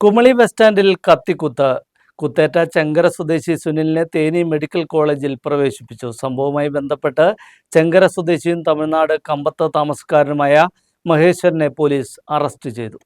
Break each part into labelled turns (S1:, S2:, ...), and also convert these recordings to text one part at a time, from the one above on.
S1: Kumily bus സ്റ്റാൻഡിൽ കത്തിക്കുത്ത്. കുത്തേറ്റ ചെങ്കര സ്വദേശി സുനിലിനെ Theni medical കോളേജിൽ പ്രവേശിപ്പിച്ചു. സംഭവവുമായി ബന്ധപ്പെട്ട് ചെങ്കര സ്വദേശിയും തമിഴ്നാട് കമ്പത്ത് താമസക്കാരനുമായ മഹേശ്വരനെ പോലീസ് അറസ്റ്റ് ചെയ്തു.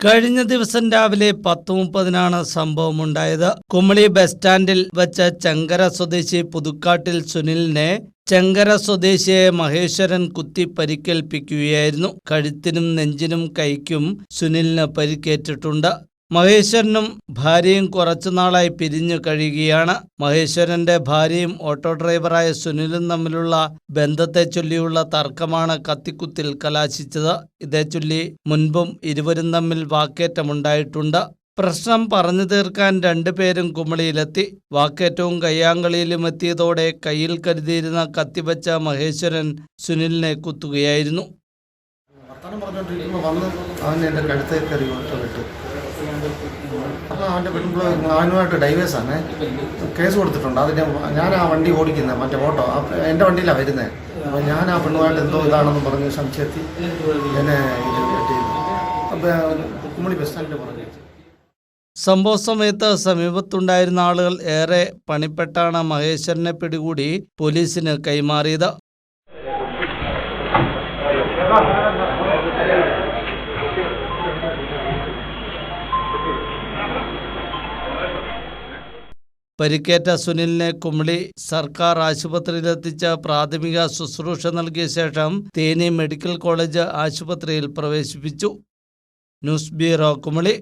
S1: കഴിഞ്ഞ ദിവസം രാവിലെ പത്ത് മുപ്പതിനാണ് സംഭവമുണ്ടായത്. കുമളി ബസ് സ്റ്റാൻഡിൽ വെച്ച ചെങ്കര സ്വദേശി പുതുക്കാട്ടിൽ സുനിലിനെ ചെങ്കര സ്വദേശിയായ മഹേശ്വരൻ കുത്തി പരിക്കേൽപ്പിക്കുകയായിരുന്നു. കഴുത്തിനും നെഞ്ചിനും കൈക്കും സുനിലിന് പരിക്കേറ്റിട്ടുണ്ട്. മഹേശ്വരനും ഭാര്യയും കുറച്ചുനാളായി പിരിഞ്ഞു കഴിയുകയാണ്. മഹേശ്വരന്റെ ഭാര്യയും ഓട്ടോ ഡ്രൈവറായ സുനിലും തമ്മിലുള്ള ബന്ധത്തെ ചൊല്ലിയുള്ള തർക്കമാണ് കത്തിക്കുത്തിൽ കലാശിച്ചത്. ഇതേ ചൊല്ലി മുൻപും ഇരുവരും തമ്മിൽ വാക്കേറ്റമുണ്ടായിട്ടുണ്ട്. പ്രശ്നം പറഞ്ഞു തീർക്കാൻ രണ്ടുപേരും കുമളിയിലെത്തി. വാക്കേറ്റവും കയ്യാങ്കളിയിലും എത്തിയതോടെ കയ്യിൽ കരുതിയിരുന്ന കത്തിവച്ച മഹേശ്വരൻ സുനിലിനെ കുത്തുകയായിരുന്നു.
S2: വർത്തമാനം പറഞ്ഞുകൊണ്ടിരിക്കുമ്പോൾ വന്ന് അവൻ എന്റെ കഴുത്തേ കയറി ഒറ്റ വിട്ട് അപ്പോൾ അവന്റെ പെൺപിള്ള അവനുമായിട്ട് ഡൈവേഴ്സാണ് കേസ് കൊടുത്തിട്ടുണ്ട്. അതിന്റെ ഞാൻ ആ വണ്ടി ഓടിക്കുന്നത് മറ്റേ ഓട്ടോ. എന്റെ വണ്ടിയിലാണ് വരുന്നത് അപ്പോൾ ഞാൻ ആ പെണ്ണുമായിട്ട് എന്തോ ഇതാണെന്ന് പറഞ്ഞ് സംശയത്തിൽ എന്നെ ഇത് ചെയ്തു അപ്പോൾ കുമ്മളി ബസ് സ്റ്റാൻഡിൽ പറഞ്ഞു.
S1: സംഭവ സമയത്ത് സമീപത്തുണ്ടായിരുന്ന ആളുകൾ ഏറെ പണിപ്പെട്ടാണ് മഹേശ്വരനെ പിടികൂടി പോലീസിന് കൈമാറിയത്. പരിക്കേറ്റ സുനിലിനെ കുമളി സർക്കാർ ആശുപത്രിയിലെത്തിച്ച് പ്രാഥമിക ശുശ്രൂഷ നൽകിയ ശേഷം തേനി മെഡിക്കൽ കോളേജ് ആശുപത്രിയിൽ പ്രവേശിപ്പിച്ചു. News bureau Kumily.